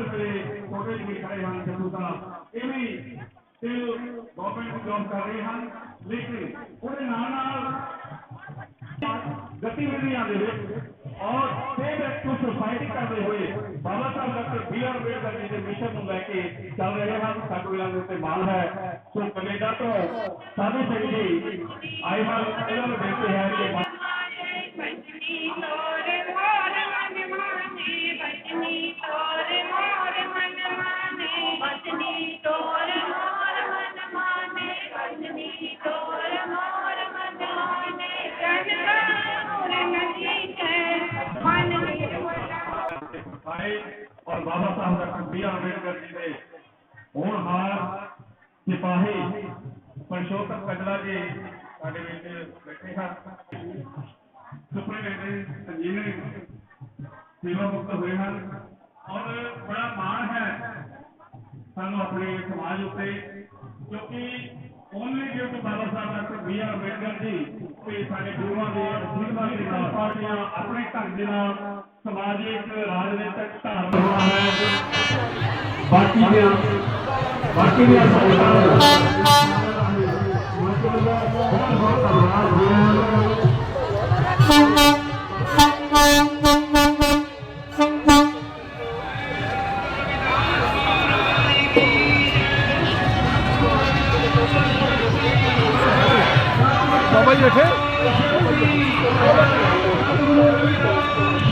ਵੇਲੇ ਛੋਟੇ ਜਿਹੇ ਖੜੇ ਹਨ ਜੱਟੂ ਸਾਹਿਬ ਇਹ ਵੀ ਤੇ ਗਵਰਨਮੈਂਟ ਜੌਬ ਕਰ ਰਹੇ ਹਨ ਲੇਕਿਨ ਉਹਦੇ ਨਾਲ ਨਾਲ ਗਤੀਵਿਧੀਆਂ ਦੇ ਵਿੱਚ ਔਰ ਸੇਵ ਟੂ ਸੁਸਾਇਟੀ ਕਰਦੇ ਹੋਏ Baba Saheb doctor B R Ambedkar ji ਦੇ ਮਿਸ਼ਨ ਨੂੰ ਲੈ ਕੇ ਚੱਲ ਰਹੇ ਹਨ ਸਾਨੂੰ ਇਹਨਾਂ ਦੇ ਉੱਤੇ ਮਾਣ ਹੈ ਸੋ ਕੈਨੇਡਾ ਤੋਂ ਸਾਧੂ ਸਿੰਘ ਜੀ ਆਏ ਹਨ ਇਹਨਾਂ ਨੂੰ ਬੇਨਤੀ ਹੈ ਕਿ ਆਏ ਔਰ Baba Saheb doctor B R Ambedkar ji ਹੋਣਹਾਰ ਸਿਪਾਹੀ ਪਰਸ਼ੋਤਮ ਕਜਲਾ ਜੀ ਸਾਡੇ ਵਿੱਚ ਬੈਠੇ ਹਨ। ਸੁਪਰਡੈਂਟ ਇੰਜੀਨੀਅਰਿੰਗ ਸੇਵਾ ਮੁਕਤ ਹੋਏ ਹਨ ਔਰ ਬੜਾ ਮਾਣ ਹੈ ਸਾਨੂੰ ਆਪਣੇ ਸਮਾਜ ਉੱਤੇ, ਕਿਉਂਕਿ only gift Baba Saheb doctor B R Ambedkar ji ਤੇ ਸਾਡੇ ਗੁਰੂਆਂ ਦੇ ਅਸ਼ੀਰਵਾਦ ਦੇ ਨਾਲ ਪਾਰਟੀਆਂ ਆਪਣੇ ਢੰਗ ਦੇ ਨਾਲ ਸਮਾਜਿਕ ਰਾਜਨੀਤਿਕ ਧਾਰਮਿਕ ਹੋਣਾ ਹੈ। ਬਾਕੀ ਦੀਆਂ ਬਾਕੀ ਦੀਆਂ ਸਹੂਲਤਾਂ ਬਹੁਤ ਬਹੁਤ ਧੰਨਵਾਦ ਜੀ ਬਾਬਾ ਜੀ ਬੈਠੇ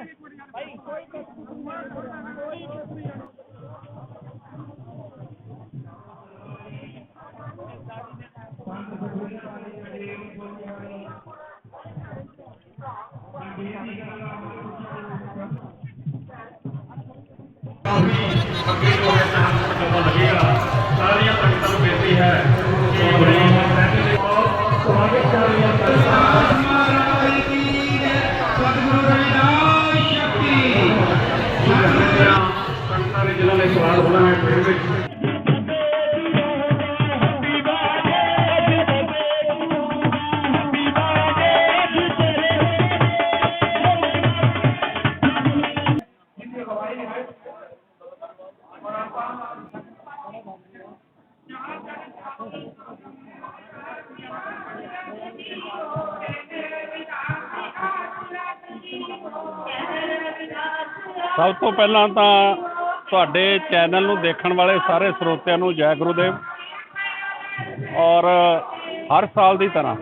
ਅੱਗੇ ਸਭ ਤੋਂ ਪਹਿਲਾਂ ਤਾਂ ਤੁਹਾਡੇ ਚੈਨਲ ਨੂੰ ਦੇਖਣ ਵਾਲੇ ਸਾਰੇ ਸਰੋਤਿਆਂ ਨੂੰ ਜੈ ਗੁਰੂਦੇਵ ਔਰ ਹਰ ਸਾਲ ਦੀ ਤਰ੍ਹਾਂ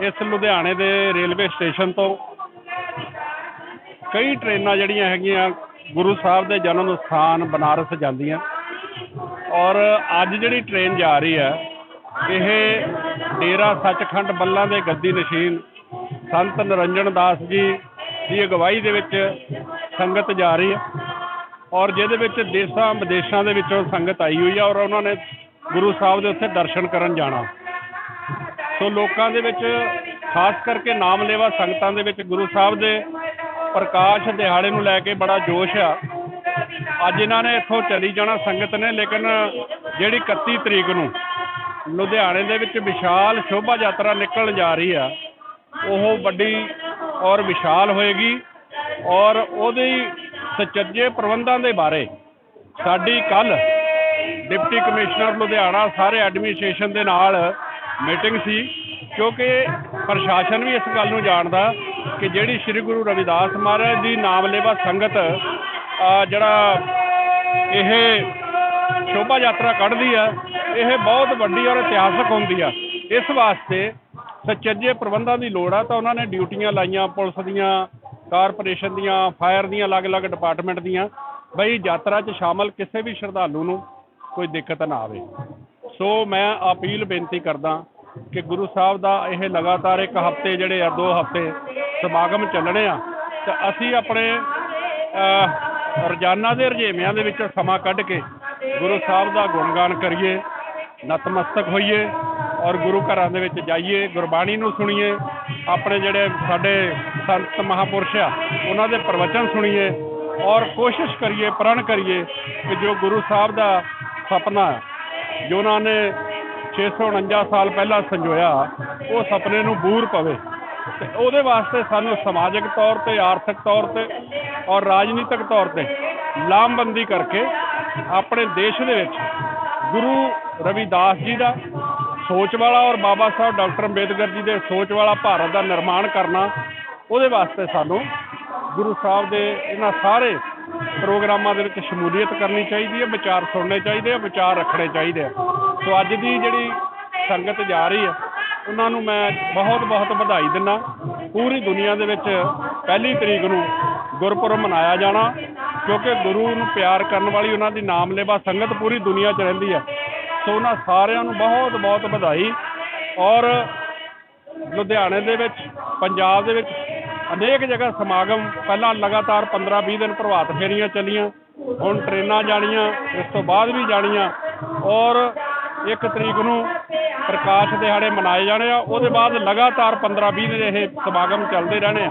ਇਸ ਲੁਧਿਆਣੇ ਦੇ ਰੇਲਵੇ ਸਟੇਸ਼ਨ ਤੋਂ ਕਈ ਟ੍ਰੇਨਾਂ ਜਿਹੜੀਆਂ ਹੈਗੀਆਂ ਗੁਰੂ ਸਾਹਿਬ ਦੇ ਜਨਮ ਸਥਾਨ ਬਨਾਰਸ ਜਾਂਦੀਆਂ ਔਰ ਅੱਜ ਜਿਹੜੀ ਟ੍ਰੇਨ ਜਾ ਰਹੀ ਹੈ, ਇਹ ਡੇਰਾ ਸੱਚਖੰਡ ਬੱਲਾਂ ਦੇ ਗੱਦੀ ਨਸ਼ੀਨ ਸੰਤ ਨਰਿੰਜਨ ਦਾਸ ਜੀ ਦੀ ਅਗਵਾਈ ਦੇ ਵਿੱਚ ਸੰਗਤ ਜਾ ਰਹੀ ਹੈ ਔਰ ਜਿਹਦੇ ਵਿੱਚ ਦੇਸ਼ਾਂ ਵਿਦੇਸ਼ਾਂ ਦੇ ਵਿੱਚੋਂ ਸੰਗਤ ਆਈ ਹੋਈ ਹੈ ਔਰ ਉਹਨਾਂ ਨੇ ਗੁਰੂ ਸਾਹਿਬ ਦੇ ਉੱਥੇ ਦਰਸ਼ਨ ਕਰਨ ਜਾਣਾ। ਸੋ ਲੋਕਾਂ ਦੇ ਵਿੱਚ ਖਾਸ ਕਰਕੇ ਨਾਮਲੇਵਾ ਸੰਗਤਾਂ ਦੇ ਵਿੱਚ ਗੁਰੂ ਸਾਹਿਬ ਦੇ ਪ੍ਰਕਾਸ਼ ਦਿਹਾੜੇ ਨੂੰ ਲੈ ਕੇ ਬੜਾ ਜੋਸ਼ ਆ। ਅੱਜ ਇਹਨਾਂ ਨੇ ਇੱਥੋਂ ਚਲੀ ਜਾਣਾ ਸੰਗਤ ਨੇ, ਲੇਕਿਨ ਜਿਹੜੀ 31 ਤਰੀਕ ਨੂੰ ਲੁਧਿਆਣੇ ਦੇ ਵਿੱਚ ਵਿਸ਼ਾਲ ਸ਼ੋਭਾ ਯਾਤਰਾ ਨਿਕਲਣ ਜਾ ਰਹੀ ਆ, ਉਹ ਵੱਡੀ ਔਰ ਵਿਸ਼ਾਲ ਹੋਏਗੀ ਔਰ ਉਹਦੇ ਸੁਚੱਜੇ ਪ੍ਰਬੰਧਾਂ ਦੇ ਬਾਰੇ ਸਾਡੀ ਕੱਲ ਡਿਪਟੀ ਕਮਿਸ਼ਨਰ ਲੁਧਿਆਣਾ ਸਾਰੇ ਐਡਮਿਨਿਸਟ੍ਰੇਸ਼ਨ ਦੇ ਨਾਲ ਮੀਟਿੰਗ ਸੀ, ਕਿਉਂਕਿ ਪ੍ਰਸ਼ਾਸਨ ਵੀ ਇਸ ਗੱਲ ਨੂੰ ਜਾਣਦਾ ਕਿ ਜਿਹੜੀ ਸ੍ਰੀ ਗੁਰੂ ਰਵਿਦਾਸ ਮਹਾਰਾਜ ਦੀ ਨਾਮਲੇਵਾ ਸੰਗਤ ਜਿਹੜਾ ਇਹ ਸ਼ੋਭਾ ਯਾਤਰਾ ਕੱਢਦੀ ਆ, ਇਹ ਬਹੁਤ ਵੱਡੀ ਔਰ ਇਤਿਹਾਸਕ ਹੁੰਦੀ ਆ। ਇਸ ਵਾਸਤੇ ਸੁਚੱਜੇ ਪ੍ਰਬੰਧਾਂ ਦੀ ਲੋੜ ਆ, ਤਾਂ ਉਹਨਾਂ ਨੇ ਡਿਊਟੀਆਂ ਲਾਈਆਂ ਪੁਲਿਸ ਦੀਆਂ, ਕਾਰਪੋਰੇਸ਼ਨ ਦੀਆਂ, ਫਾਇਰ ਦੀਆਂ, ਅਲੱਗ-ਅਲੱਗ ਡਿਪਾਰਟਮੈਂਟ ਦੀਆਂ। ਬਈ ਯਾਤਰਾ 'ਚ ਸ਼ਾਮਲ ਕਿਸੇ ਵੀ ਸ਼ਰਧਾਲੂ ਨੂੰ ਕੋਈ ਦਿੱਕਤ ਨਾ ਆਵੇ। ਸੋ ਮੈਂ ਅਪੀਲ ਬੇਨਤੀ ਕਰਦਾ ਕਿ ਗੁਰੂ ਸਾਹਿਬ ਦਾ ਇਹ ਲਗਾਤਾਰ ਇੱਕ ਹਫ਼ਤੇ ਜਿਹੜੇ ਆ, ਦੋ ਹਫ਼ਤੇ ਸਮਾਗਮ ਚੱਲਣੇ ਆ, ਤੇ ਅਸੀਂ ਆਪਣੇ ਰੋਜ਼ਾਨਾ ਦੇ ਰੁਝੇਵਿਆਂ ਦੇ ਵਿੱਚ ਸਮਾਂ ਕੱਢ ਕੇ ਗੁਰੂ ਸਾਹਿਬ ਦਾ ਗੁਣਗਾਨ ਕਰੀਏ, ਨਤਮਸਤਕ ਹੋਈਏ। ਔਰ ਗੁਰੂ ਘਰਾਂ ਦੇ ਵਿੱਚ ਜਾਈਏ, ਗੁਰਬਾਣੀ ਨੂੰ ਸੁਣੀਏ, ਆਪਣੇ ਜਿਹੜੇ ਸਾਡੇ ਸੰਤ ਮਹਾਪੁਰਸ਼ ਆ, ਉਹਨਾਂ ਦੇ ਪ੍ਰਵਚਨ ਸੁਣੀਏ ਔਰ ਕੋਸ਼ਿਸ਼ ਕਰੀਏ, ਪ੍ਰਣ ਕਰੀਏ ਕਿ ਜੋ ਗੁਰੂ ਸਾਹਿਬ ਦਾ ਸੁਪਨਾ ਹੈ, ਜੋ ਉਹਨਾਂ ਨੇ 649 ਸਾਲ ਪਹਿਲਾਂ ਸੰਜੋਇਆ, ਉਹ ਸੁਪਨੇ ਨੂੰ ਬੂਰ ਪਵੇ। ਤੇ ਉਹਦੇ ਵਾਸਤੇ ਸਾਨੂੰ ਸਮਾਜਿਕ ਤੌਰ ਤੇ, ਆਰਥਿਕ ਤੌਰ ਤੇ ਔਰ ਰਾਜਨੀਤਿਕ ਤੌਰ ਤੇ ਲਾਮਬੰਦੀ ਕਰਕੇ ਆਪਣੇ ਦੇਸ਼ ਦੇ ਵਿੱਚ ਗੁਰੂ ਰਵਿਦਾਸ ਜੀ ਦਾ ਸੋਚ ਵਾਲਾ ਔਰ ਬਾਬਾ ਸਾਹਿਬ ਡਾਕਟਰ ਅੰਬੇਦਕਰ ਜੀ ਦੇ ਸੋਚ ਵਾਲਾ ਭਾਰਤ ਦਾ ਨਿਰਮਾਣ ਕਰਨਾ, ਉਹਦੇ ਵਾਸਤੇ ਸਾਨੂੰ ਗੁਰੂ ਸਾਹਿਬ ਦੇ ਇਹਨਾਂ ਸਾਰੇ ਪ੍ਰੋਗਰਾਮਾਂ ਦੇ ਵਿੱਚ ਸ਼ਮੂਲੀਅਤ ਕਰਨੀ ਚਾਹੀਦੀ ਹੈ, ਵਿਚਾਰ ਸੁਣਨੇ ਚਾਹੀਦੇ ਆ, ਵਿਚਾਰ ਰੱਖਣੇ ਚਾਹੀਦੇ ਆ। ਸੋ ਅੱਜ ਦੀ ਜਿਹੜੀ ਸੰਗਤ ਜਾ ਰਹੀ ਹੈ, ਉਹਨਾਂ ਨੂੰ ਮੈਂ ਬਹੁਤ ਬਹੁਤ ਵਧਾਈ ਦਿੰਦਾ ਪੂਰੀ ਦੁਨੀਆ ਦੇ ਵਿੱਚ ਪਹਿਲੀ ਤਰੀਕ ਨੂੰ ਗੁਰਪੁਰਬ ਮਨਾਇਆ ਜਾਣਾ, ਕਿਉਂਕਿ ਗੁਰੂ ਨੂੰ ਪਿਆਰ ਕਰਨ ਵਾਲੀ ਉਹਨਾਂ ਦੀ ਨਾਮਲੇਵਾ ਸੰਗਤ ਪੂਰੀ ਦੁਨੀਆ 'ਚ ਰਹਿੰਦੀ ਹੈ। ਸੋ ਉਹਨਾਂ ਸਾਰਿਆਂ ਨੂੰ ਬਹੁਤ ਬਹੁਤ ਵਧਾਈ। ਔਰ ਲੁਧਿਆਣੇ ਦੇ ਵਿੱਚ, ਪੰਜਾਬ ਦੇ ਵਿੱਚ ਅਨੇਕ ਜਗ੍ਹਾ ਸਮਾਗਮ ਪਹਿਲਾਂ ਲਗਾਤਾਰ 15-20 ਦਿਨ ਪ੍ਰਭਾਤ ਫੇਰੀਆਂ ਚੱਲੀਆਂ, ਹੁਣ ਟ੍ਰੇਨਾਂ ਜਾਣੀਆਂ, ਇਸ ਤੋਂ ਬਾਅਦ ਵੀ ਜਾਣੀਆਂ। ਔਰ ਇੱਕ ਤਰੀਕ ਨੂੰ ਪ੍ਰਕਾਸ਼ ਦਿਹਾੜੇ ਮਨਾਏ ਜਾਣੇ ਆ, ਉਹਦੇ ਬਾਅਦ ਲਗਾਤਾਰ 15-20 ਦਿਨ ਇਹ ਸਮਾਗਮ ਚੱਲਦੇ ਰਹਿਣੇ ਆ।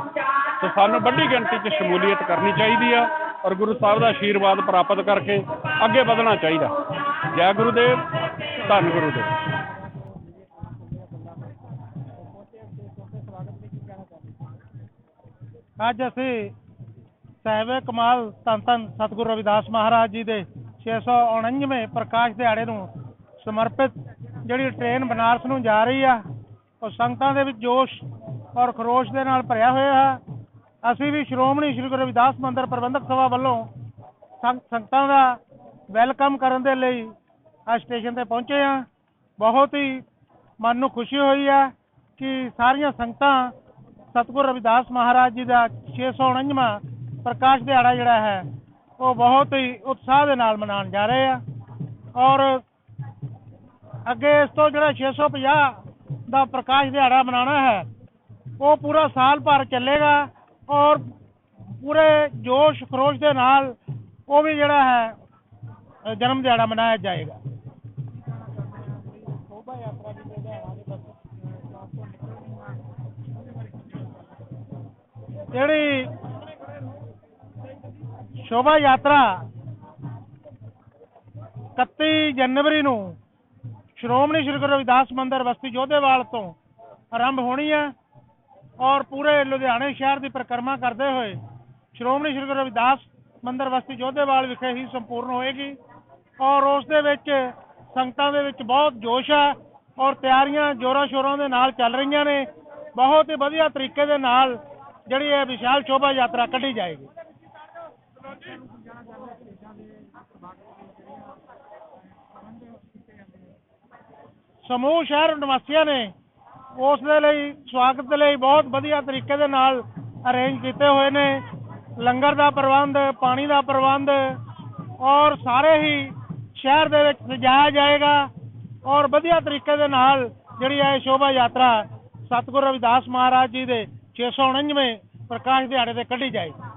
ਸੋ ਸਾਨੂੰ ਵੱਡੀ ਗਿਣਤੀ 'ਚ ਸ਼ਮੂਲੀਅਤ ਕਰਨੀ ਚਾਹੀਦੀ ਆ ਔਰ ਗੁਰੂ ਸਾਹਿਬ ਦਾ ਆਸ਼ੀਰਵਾਦ ਪ੍ਰਾਪਤ ਕਰਕੇ ਅੱਗੇ ਵਧਣਾ ਚਾਹੀਦਾ। ਜੈ ਗੁਰੂਦੇਵ। ਧੰਨ ਗੁਰੂਦੇਵ ਅੱਜ ਅਸੀਂ ਸਹਿਬੇ ਕਮਾਲ ਧੰਨ ਧੰਨ ਸਤਿਗੁਰੂ ਰਵਿਦਾਸ ਮਹਾਰਾਜ ਜੀ ਦੇ 649ਵੇਂ ਪ੍ਰਕਾਸ਼ ਦਿਹਾੜੇ ਨੂੰ ਸਮਰਪਿਤ ਜਿਹੜੀ ਟ੍ਰੇਨ ਬਨਾਰਸ ਨੂੰ ਜਾ ਰਹੀ ਆ, ਉਹ ਸੰਗਤਾਂ ਦੇ ਵਿੱਚ ਜੋਸ਼ ਔਰ ਖਰੋਸ਼ ਦੇ ਨਾਲ ਭਰਿਆ ਹੋਇਆ ਹੈ। ਅਸੀਂ ਵੀ ਸ਼੍ਰੋਮਣੀ ਸ਼੍ਰੀ ਗੁਰੂ ਰਵਿਦਾਸ ਮੰਦਿਰ ਪ੍ਰਬੰਧਕ ਸਭਾ ਵੱਲੋਂ ਸੰਗਤਾਂ ਦਾ ਵੈਲਕਮ ਕਰਨ ਦੇ ਲਈ ਅੱਜ ਸਟੇਸ਼ਨ ਤੇ ਪਹੁੰਚੇ ਆ। ਬਹੁਤ ਹੀ ਮਨ ਨੂੰ ਖੁਸ਼ੀ ਹੋਈ ਹੈ ਕਿ ਸਾਰੀਆਂ ਸੰਗਤਾਂ ਸਤਿਗੁਰੂ ਰਵਿਦਾਸ ਮਹਾਰਾਜ ਜੀ ਦਾ 649ਵਾਂ ਪ੍ਰਕਾਸ਼ ਦਿਹਾੜਾ ਜਿਹੜਾ ਹੈ, ਉਹ ਬਹੁਤ ਹੀ ਉਤਸ਼ਾਹ ਦੇ ਨਾਲ ਮਨਾਉਣ ਜਾ ਰਹੇ ਆ। ਔਰ ਅੱਗੇ ਇਸ ਤੋਂ ਜਿਹੜਾ 650 ਦਾ ਪ੍ਰਕਾਸ਼ ਦਿਹਾੜਾ ਮਨਾਉਣਾ ਹੈ, ਉਹ ਪੂਰਾ ਸਾਲ ਭਰ ਚੱਲੇਗਾ ਔਰ ਪੂਰੇ ਜੋਸ਼ ਖਰੋਸ਼ ਦੇ ਨਾਲ ਉਹ ਵੀ ਜਿਹੜਾ ਹੈ ਜਨਮ ਦਿਹਾੜਾ ਮਨਾਇਆ ਜਾਏਗਾ। ਜਿਹੜੀ ਸ਼ੋਭਾ ਯਾਤਰਾ 31 ਜਨਵਰੀ ਨੂੰ ਸ਼੍ਰੋਮਣੀ ਸ਼੍ਰੀ ਗੁਰੂ ਰਵਿਦਾਸ ਮੰਦਿਰ ਬਸਤੀ ਜੋਧੇਵਾਲ ਤੋਂ ਆਰੰਭ ਹੋਣੀ ਹੈ ਔਰ ਪੂਰੇ ਲੁਧਿਆਣੇ ਸ਼ਹਿਰ ਦੀ ਪਰਿਕਰਮਾ ਕਰਦੇ ਹੋਏ ਸ਼੍ਰੋਮਣੀ ਸ਼੍ਰੀ ਗੁਰੂ ਰਵਿਦਾਸ ਮੰਦਿਰ ਬਸਤੀ ਜੋਧੇਵਾਲ ਵਿਖੇ ਹੀ ਸੰਪੂਰਨ ਹੋਏਗੀ ਔਰ ਉਸ ਦੇ ਵਿੱਚ ਸੰਗਤਾਂ ਦੇ ਵਿੱਚ ਬਹੁਤ ਜੋਸ਼ ਹੈ ਔਰ ਤਿਆਰੀਆਂ ਜੋਰਾਂ ਸ਼ੋਰਾਂ ਦੇ ਨਾਲ ਚੱਲ ਰਹੀਆਂ ਨੇ, ਬਹੁਤ ਹੀ ਵਧੀਆ ਤਰੀਕੇ ਦੇ ਨਾਲ ਜਿਹੜੀ ਇਹ ਵਿਸ਼ਾਲ ਸ਼ੋਭਾ ਯਾਤਰਾ ਕੱਢੀ ਜਾਏਗੀ। ਸਮੂਹ ਸ਼ਹਿਰ ਨਿਵਾਸੀਆਂ ਨੇ ਉਸ ਦੇ ਲਈ ਸਵਾਗਤ ਦੇ ਲਈ ਬਹੁਤ ਵਧੀਆ ਤਰੀਕੇ ਦੇ ਨਾਲ ਅਰੇਂਜ ਕੀਤੇ ਹੋਏ ਨੇ। ਲੰਗਰ ਦਾ ਪ੍ਰਬੰਧ, ਪਾਣੀ ਦਾ ਪ੍ਰਬੰਧ ਔਰ ਸਾਰੇ ਹੀ ਸ਼ਹਿਰ ਦੇ ਵਿੱਚ ਸਜਾਇਆ ਜਾਏਗਾ ਔਰ ਵਧੀਆ ਤਰੀਕੇ ਦੇ ਨਾਲ ਜਿਹੜੀ ਹੈ ਸ਼ੋਭਾ ਯਾਤਰਾ ਸਤਿਗੁਰੂ ਰਵਿਦਾਸ ਮਹਾਰਾਜ ਜੀ ਦੇ 649ਵੇਂ ਪ੍ਰਕਾਸ਼ ਦਿਹਾੜੇ ਤੇ ਕੱਢੀ ਜਾਏਗੀ